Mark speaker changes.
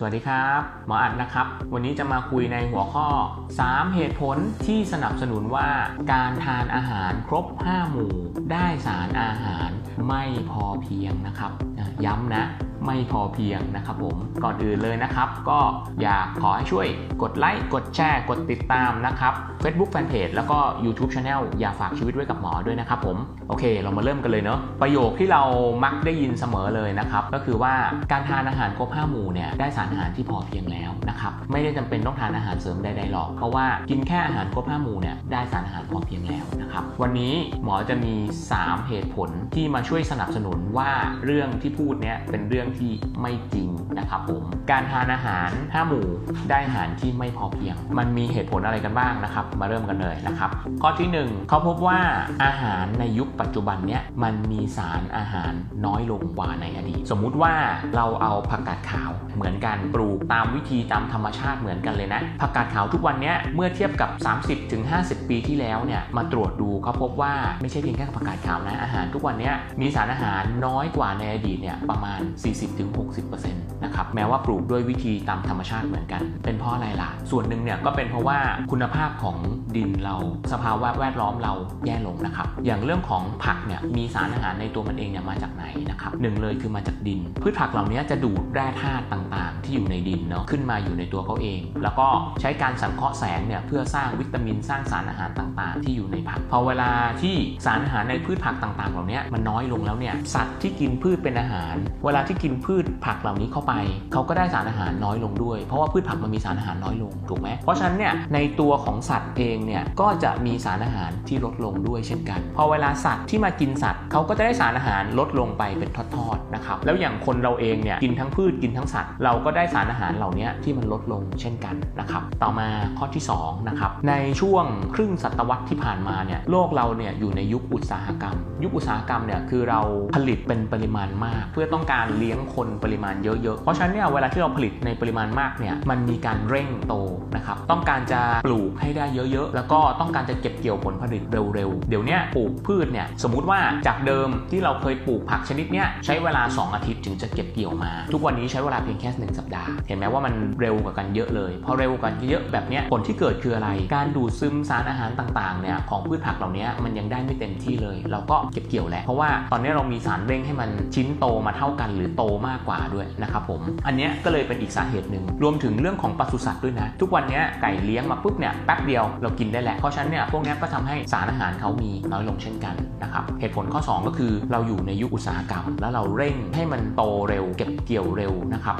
Speaker 1: สวัสดีครับ หมออัดนะครับ วันนี้จะมาคุยในหัวข้อ 3 เหตุผลที่สนับสนุนว่าการทานอาหารครบ 5 หมู่ ได้สารอาหารไม่พอเพียงนะครับ ย้ำนะไม่พอเพียงนะครับผมก่อนอื่นเลยนะครับ ก็อยากขอให้ช่วยกดไลค์กดแชร์ กดติดตามนะครับ Facebook Fanpage แล้วก็ YouTube Channel อย่าฝากชีวิตไว้กับหมอด้วยนะครับผม โอเค เรามาเริ่มกันเลยเนาะประโยคที่เรามักได้ยินเสมอเลยนะครับ ก็คือว่าการทานอาหารครบ 5 หมู่เนี่ยได้สารอาหารที่พอเพียงแล้วนะครับไม่ได้จำเป็นต้องทานอาหารเสริมใดๆหรอกเพราะว่ากินแค่อาหารครบ5หมู่เนี่ยได้สารอาหารพอเพียงแล้วนะครับวันนี้หมอจะมี 3 เหตุผลที่มาช่วยสนับสนุนว่าเรื่องที่พูดเนี่ยเป็นเรื่องที่ไม่จริงนะครับผมการทานอาหาร5หมู่ได้อาหารที่ไม่พอเพียง มันมีเหตุผลอะไรกันบ้างนะครับ มาเริ่มกันเลยนะครับข้อที่ 1เขาพบว่าอาหารในยุคปัจจุบันเนี่ยมันมีสารอาหารน้อยลงกว่าในอดีต สมมุติว่าเราเอาผักกาดขาวเหมือนกันปลูกตามวิธีตามธรรมชาติเหมือนกันเลยนะผักกาดขาวทุกวันนี้เมื่อเทียบกับ 30-50 ปีที่แล้วเนี่ยมาตรวจดูเขาพบว่าไม่ใช่เพียงแค่ผักกาดขาวนะอาหารทุกวันนี้มีสารอาหารน้อยกว่าในอดีตเนี่ยประมาณ 40-60%นะครับแม้ว่าปลูกด้วยวิธีตามธรรมชาติเหมือนกัน เป็นเพราะอะไรล่ะ ส่วนหนึ่งเนี่ยก็เป็นเพราะว่าคุณภาพของดินเราสภาวะแวดล้อมเราแย่ลงนะครับอย่างเรื่องของผักเนี่ยมีสารอาหารในตัวมันเองเนี่ยมาจากไหนนะครับหนึ่งเลยคือมาจากดิน พืชผักเหล่านี้จะดูดแร่ธาตุต่างๆที่อยู่ในดินเนาะขึ้นมาอยู่ในตัวเขาเอง แล้วก็ใช้การสังเคราะห์แสงเนี่ยเพื่อสร้างวิตามินสร้างสารอาหารต่างๆ ที่อยู่ในผักพอเวลาที่สารอาหารในพืชผักต่างๆ เหล่านี้มันน้อยลงแล้วเนี่ยสัตว์ที่กินพืชเป็นอาหาร เวลาที่กินพืชผักเหล่านี้เข้าไปเขาก็ได้สารอาหารน้อยลงด้วย เพราะว่าพืชผักมันมีสารอาหารน้อยลงถูกไหมเพราะฉะนั้นเนี่ยในตัวของสัตว์เองเนี่ยก็จะมีสารอาหารที่ลดลงด้วยเช่นกัน พอเวลาสัตว์ที่มากินสัตว์เขาก็จะได้สารอาหารลดลงไปเป็นทอดๆนะครับแล้วอย่างคนเราเองเนี่ยกินทั้งพืชกินทั้งสัตว์เราก็ได้สารอาหารเหล่านี้ที่มันลดลงเช่นกันนะครับ ต่อมาข้อที่สองนะครับ ในช่วงครึ่งศตวรรษที่ผ่านมาเนี่ยโลกเราเนี่ยอยู่ในยุคอุตสาหกรรม ยุคอุตสาหกรรมเนี่ยคือเราผลิตเป็นปริมาณมาก เพื่อต้องการเลี้ยงคนปริมาณเยอะๆ เพราะฉะนั้นเนี่ยเวลาที่เราผลิตในปริมาณมากเนี่ยมันมีการเร่งโตนะครับ ต้องการจะปลูกให้ได้เยอะๆ แล้วก็ต้องการจะเก็บเกี่ยวผลผลิตเร็วๆ เดี๋ยวนี้ปลูกพืชเนี่ยสมมุติว่าจากเดิมที่เราเคยปลูกผักชนิดเนี้ยใช้เวลา 2 อาทิตย์ถึงจะเก็บเกี่ยวมา ทุกวันนี้ใช้เวลาเพียงแค่1สัปดาห์ เห็นไหมว่ามันเร็วกว่ากันเยอะเลยพอเร็วกว่ากันเยอะแบบนี้ผลที่เกิดคืออะไร การดูดซึมสารอาหารต่างๆเนี่ยของพืชผักเหล่านี้มันยังได้ไม่เต็มที่เลย เราก็เก็บเกี่ยวแหละเพราะว่าตอนนี้เรามีสารเร่งให้มันชิ้นโตมาเท่ากันหรือโตมากกว่าด้วยนะครับผมอันนี้ก็เลยเป็นอีกสาเหตุหนึ่งรวมถึงเรื่องของปศุสัตว์ด้วยนะ ทุกวันนี้ไก่เลี้ยงมาปุ๊บเนี่ยแป๊บเดียวเรากินได้แหละเพราะฉะนั้นเนี่ยพวกนี้ก็ทำให้สารอาหารเขามีน้อยลงเช่นกันนะครับเหตุผลข้อ 2 ก็คือเราอยู่ในยุคอุตสาหกรรม แล้วเราเร่งให้มันโตเร็ว เก็บเกี่ยวเร็วนะครับ